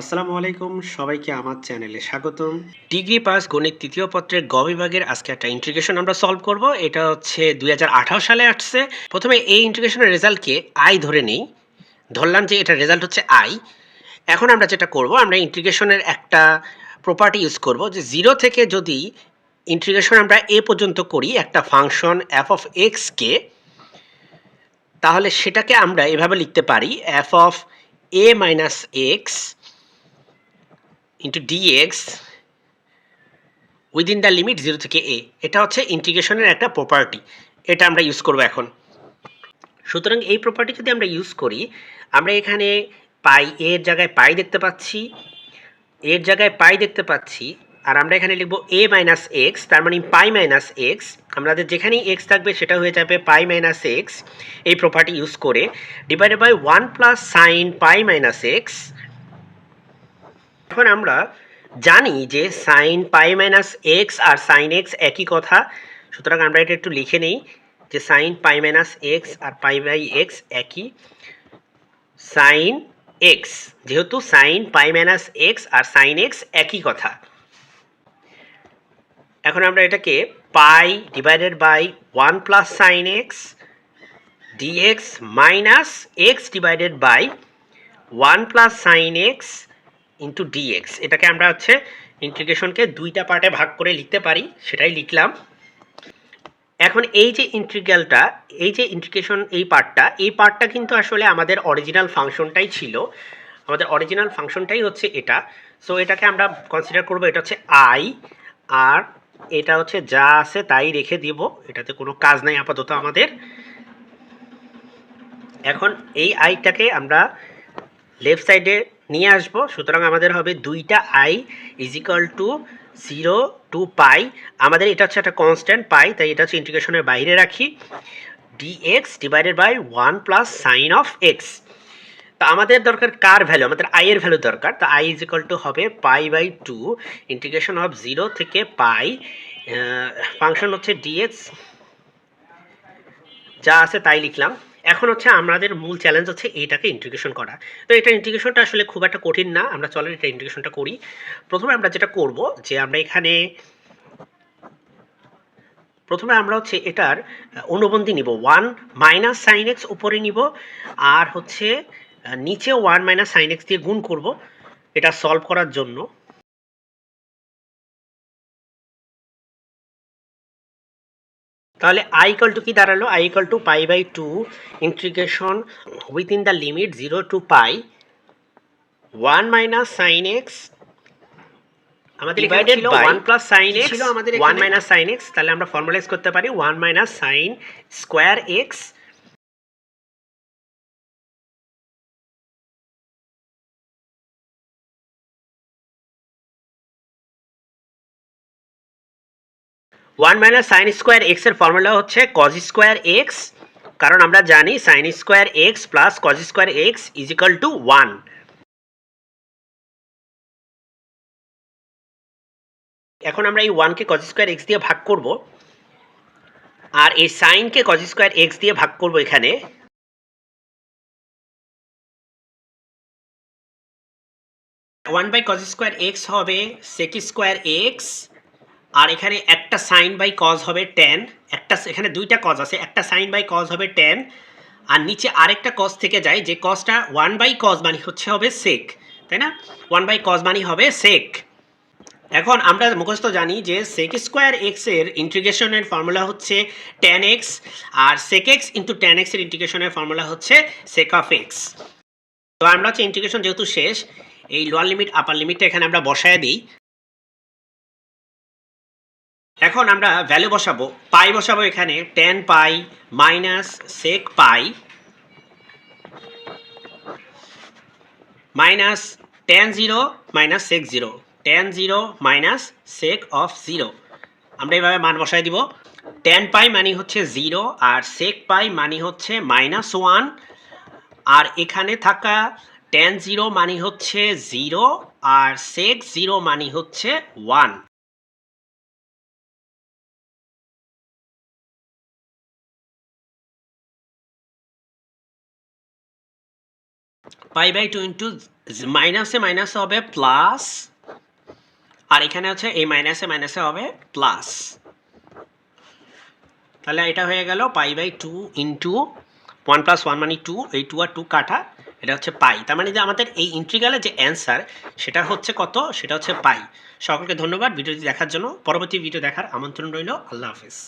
আসসালামু আলাইকুম, সবাইকে আমার চ্যানেলে স্বাগতম। ডিগ্রি পাস গণিত তৃতীয় পত্রের গ বিভাগের আজকে একটা ইন্টিগ্রেশন আমরা সলভ করব। এটা হচ্ছে দুই হাজার আঠারো সালে আসছে। প্রথমে এই ইন্টিগ্রেশনের রেজাল্টকে আই ধরে নেই। ধরলাম যে এটা রেজাল্ট হচ্ছে আই এখন আমরা যেটা করব, আমরা ইন্টিগ্রেশনের একটা প্রপার্টি ইউজ করব যে জিরো থেকে যদি ইন্টিগ্রেশন আমরা এ পর্যন্ত করি, একটা ফাংশন এফ অফ এক্সকে তাহলে সেটাকে আমরা এভাবে লিখতে পারি f of a minus x into dx within the limit zero থেকে এ এটা হচ্ছে ইন্টিগ্রেশনের একটা প্রপার্টি এটা আমরা ইউজ করব এখন। সুতরাং এই প্রপার্টি যদি আমরা ইউজ করি, আমরা এখানে পাই এর জায়গায় পাই দেখতে পাচ্ছি এর জায়গায় পাই দেখতে পাচ্ছি, আর আমরা এখানে লিখব এ মাইনাস এক্স তার মানে পাই মাইনাস এক্স আমাদের যেখানেই এক্স থাকবে সেটা হয়ে যাবে পাই মাইনাস এক্স এই প্রপার্টি ইউজ করে divided by one plus sine pi minus x এখন আমরা জানি যে সাইন পাই মাইনাস এক্স আর সাইন এক্স একই কথা। সুতরাং আমরা এটা একটু লিখে নেই যে সাইন পাই মাইনাস এক্স আর পাই বাই এক্স একই। সাইন এক্স যেহেতু সাইন পাই মাইনাস এক্স আর সাইন এক্স একই কথা। এখন আমরা এটাকে pi divided by one plus sine x dx minus x divided by one plus sine x into dx এটাকে আমরা হচ্ছে ইন্টিগ্রেশনকে দুইটা পার্টে ভাগ করে লিখতে পারি, সেটাই লিখলাম। এখন এই যে ইন্টিগ্রালটা এই যে ইন্টিগ্রেশন এই পার্টটা এই পার্টটা কিন্তু আসলে আমাদের অরিজিনাল ফাংশনটাই ছিল। আমাদের অরিজিনাল ফাংশনটাই হচ্ছে এটা। সো এটাকে আমরা কনসিডার করব, এটা হচ্ছে আই আর এটা হচ্ছে যা আছে তাই রেখে দিব। এটাতে কোনো কাজ নাই আপাতত আমাদের। এখন এই আইটাকে আমরা লেফট সাইডে নিয়ে আসব। সুতরাং আমাদের হবে দুইটা I is equal to zero to pi আমাদের এটা হচ্ছে একটা কনস্ট্যান্ট পাই তাই এটা হচ্ছে ইন্টিগ্রেশনের বাইরে রাখি। Dx divided by one plus sine of x তো আমাদের দরকার কার ভ্যালু আমাদের আই এর ভ্যালু দরকার। তো আই ইজ ইকাল টু হবে pi by two integration of zero থেকে পাই ফাংশন হচ্ছে ডিএক্স যা আছে তাই লিখলাম। এখন হচ্ছে আমাদের মূল চ্যালেঞ্জ হচ্ছে এইটাকে ইন্টিগ্রেশন করা। তো এটা ইন্টিগ্রেশনটা আসলে খুব একটা কঠিন না, আমরা চলেন এটা ইন্টিগ্রেশনটা করি। প্রথমে আমরা যেটা করব যে আমরা এখানে প্রথমে আমরা হচ্ছে এটার অনুবন্ধী নিব। ওয়ান মাইনাস সাইন এক্স উপরে নিব, আর হচ্ছে নিচে ওয়ান মাইনাস সাইন এক্স দিয়ে গুণ করব, এটা সলভ করার জন্য। তাহলে আই ইকাল টু কি দাঁড়াল? I equal to pi by two integration within the limit zero to pi one minus sine x আমাদের divided by one plus sine x ছিল আমাদের ওয়ান মাইনাস সাইন এক্স তাহলে আমরা ফর্মুলাইজ করতে পারি one minus sine square x one minus sine square এক্সের formula হচ্ছে cos square x, কারণ আমরা জানি sine square x plus cos square x is equal to one এখন আমরা এই ওয়ানকে কজ স্কোয়ার এক্স দিয়ে ভাগ করব, আর এই সাইনকে কজ স্কোয়ার এক্স দিয়ে ভাগ করব এখানে। One by cos square x হবে সেক স্কোয়ার এক্স আর এখানে একটা সাইন বাই কজ হবে টেন একটা এখানে দুইটা কজ আছে, একটা সাইন বাই কজ হবে টেন আর নিচে আরেকটা কজ থেকে যায়, যে কজটা ওয়ান বাই কজ মানে হচ্ছে হবে সেক তাই না? ওয়ান বাই কজ মানে হবে সেক এখন আমরা মুখস্থ জানি যে সেক স্কোয়ার এক্সের ইন্টিগ্রেশনের ফর্মুলা হচ্ছে টেন এক্স আর সেক এক্স ইন্টু টেন এক্সের ইন্টিগ্রেশনের ফর্মুলা হচ্ছে সেক অফ এক্স তো আমরা হচ্ছে ইন্টিগ্রেশন যেহেতু শেষ, এই লোয়ার লিমিট আপার লিমিটটা এখানে আমরা বসায় দিই। এখন আমরা ভ্যালু বসাবো পাই বসাবো এখানে tan pi minus sec pi minus tan zero minus sec zero tan zero minus sec of zero আমরা এইভাবে মান বসাই দিব। টেন পাই মানি হচ্ছে জিরো আর সেক পাই মানি হচ্ছে মাইনাস ওয়ান আর এখানে থাকা টেন জিরো মানি হচ্ছে জিরো আর সেক জিরো মানি হচ্ছে one pi by two into মাইনাসে মাইনাসে হবে প্লাস, আর এখানে হচ্ছে এই মাইনাসে মাইনাসে হবে প্লাস। তাহলে এটা হয়ে গেল pi by two into one plus one মানে টু, এই টু আর টু কাটা, এটা হচ্ছে পাই। তার মানে যে আমাদের এই ইন্ট্রিগালের যে অ্যান্সার সেটা হচ্ছে কত? সেটা হচ্ছে পাই। সকলকে ধন্যবাদ। ভিডিওটি দেখার জন্য পরবর্তী ভিডিও দেখার আমন্ত্রণ রইল। আল্লাহ হাফিজ।